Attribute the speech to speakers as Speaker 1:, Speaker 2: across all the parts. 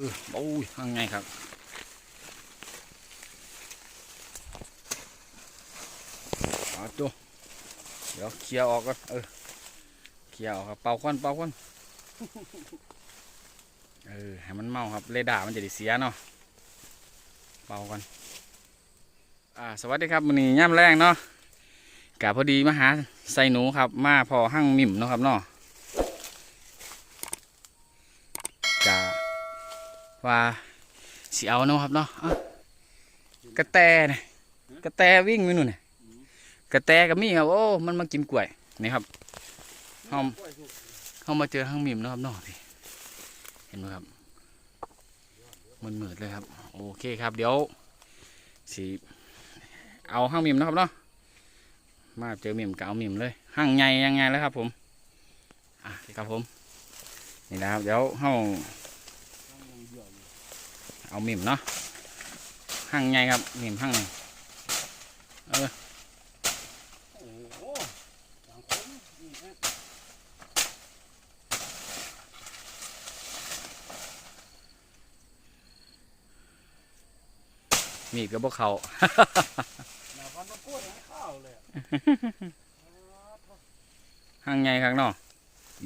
Speaker 1: เออโอ้ยทางไงครับเอาตัวเดี๋ยวเคลียร์ออกก่อนเออเคลียร์ออกครับเป่าควันเป่าควันเออให้มันเมาครับเรดาร์มันจะได้เสียเนาะเป่ากันอ่าสวัสดีครับวันนี้ย่ำแรงเนาะกะพอดีมาหาใส่หนูครับ มาพอหั่งมิ่มเนาะครับเนาะกะ ว่าสิเอาเนาะครับเนาะกระแตเนี่ยกระแตวิ่งไปนู่นน่ะกระแตก็มีครับโอ้มันมากินกล้วยนี่ครับเฮาเฮามาเจอห้างมิมนะครับเนาะพี่เห็นไหมครับมันมืดเลยครับ โอเคครับ เดี๋ยวสิเอาห้างมิมนะครับเนาะมาเจอมิมก็เอามิมเลยห้างใหญ่ยังไงแล้วครับ ผมอะครับผมนี่นะครับเดี๋ยวเฮา เอาหมิ่มเนาะหั่งไงครับหมิ่มหั่งไงเออ
Speaker 2: โอ้โหสังคมนี่ฮะ
Speaker 1: มีดก็บ่เขา
Speaker 2: หน้าพันธุ์พูดให้ข้าวเลยอะ
Speaker 1: หั่งไงครับเนาะ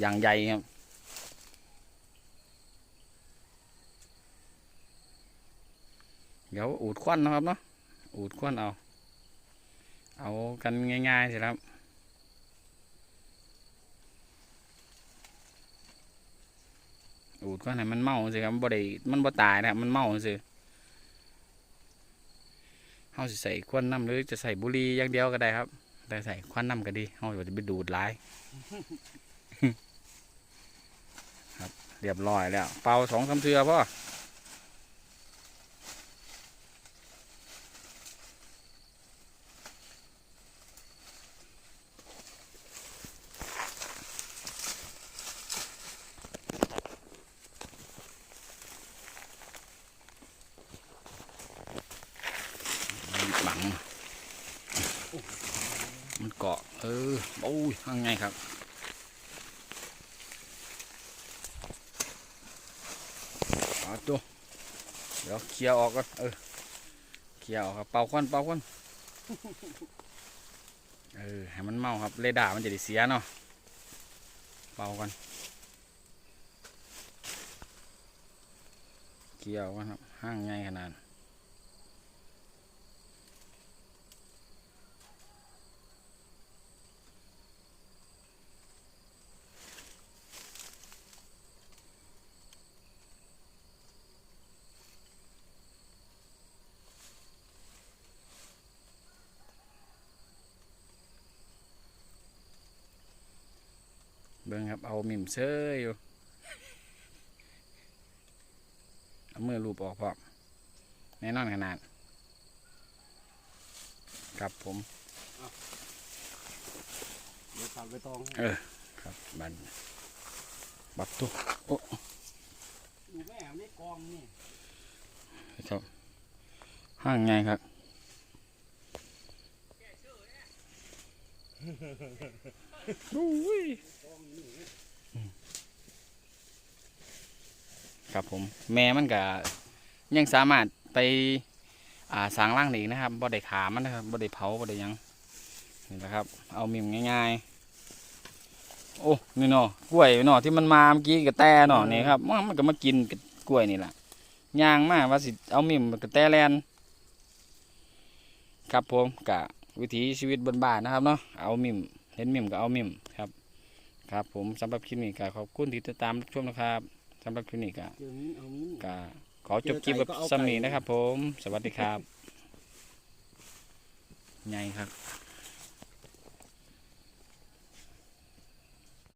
Speaker 1: อย่างใหญ่ครับ เดี๋ยวอูดควันนะครับเนาะอูดควันเอา เอากันง่ายๆสิครับอูดควันให้มันเมาสิครับบ่ได้มันบ่ตายนะครับมันเมาสิเฮาสิใส่ควันน้ำหรือจะใส่บุหรี่อย่างเดียวก็ได้ครับ แต่ใส่ควันน้ำก็ดีเฮาจะไปดูดหลาย ครับ เรียบร้อยแล้ว เป่าสองสามเทือพ่อบัง มันเกาะ เออ โอ้ยยังไงครับ เอาตัว เดี๋ยวเคลียร์ออกก่อน เออ เคลียร์ออกครับ เป่าควัน เป่าควัน เออ ให้มันเมาครับเรดาร์มันจะได้เสียเนาะ เป่ากันเคลียร์ออกก่อนครับ ห้างใหญ่ขนาด บิ่งครับ เอามิมเซยอยู่เอามือลูบออกพร้อมแน่นอนขนาด ครับผม
Speaker 2: เดี๋ยวตัดไปตองให้
Speaker 1: เออ ครับบันบัดตุโอ้
Speaker 2: ดูแม่เอานี่กองนี่
Speaker 1: ครับห้างไงครับ อุ้ย
Speaker 2: กองนี่
Speaker 1: ครับผม แม่มันก็ยังสามารถไปอ่าสร้างร่างได้อีกนะครับบ่ได้ขามันนะครับบ่ได้เผาบ่ได้หยังนี่แหละครับ เอามิมง่ายๆ โอ้นี่เนาะกล้วยเนาะที่มันมาเมื่อกี้กับแตเนาะนี่ครับมันมันก็มากินกับกล้วยนี่แหละย่างมาว่าสิเอามิมกับแตแลนครับผมกะ วิถีชีวิตบ้านๆนะครับเนาะเอามิมเห็นมิมก็เอามิมครับ ครับผมสำหรับคลิปนี้ก็ขอบคุณที่ติดตามรับชมนะครับสำหรับคลิปนี้ก็
Speaker 2: เจอมิ้นเอามิ้น
Speaker 1: ก็ขอจบคลิปแบบสำนีนะครับ ผม สวัสดีครับไงครับ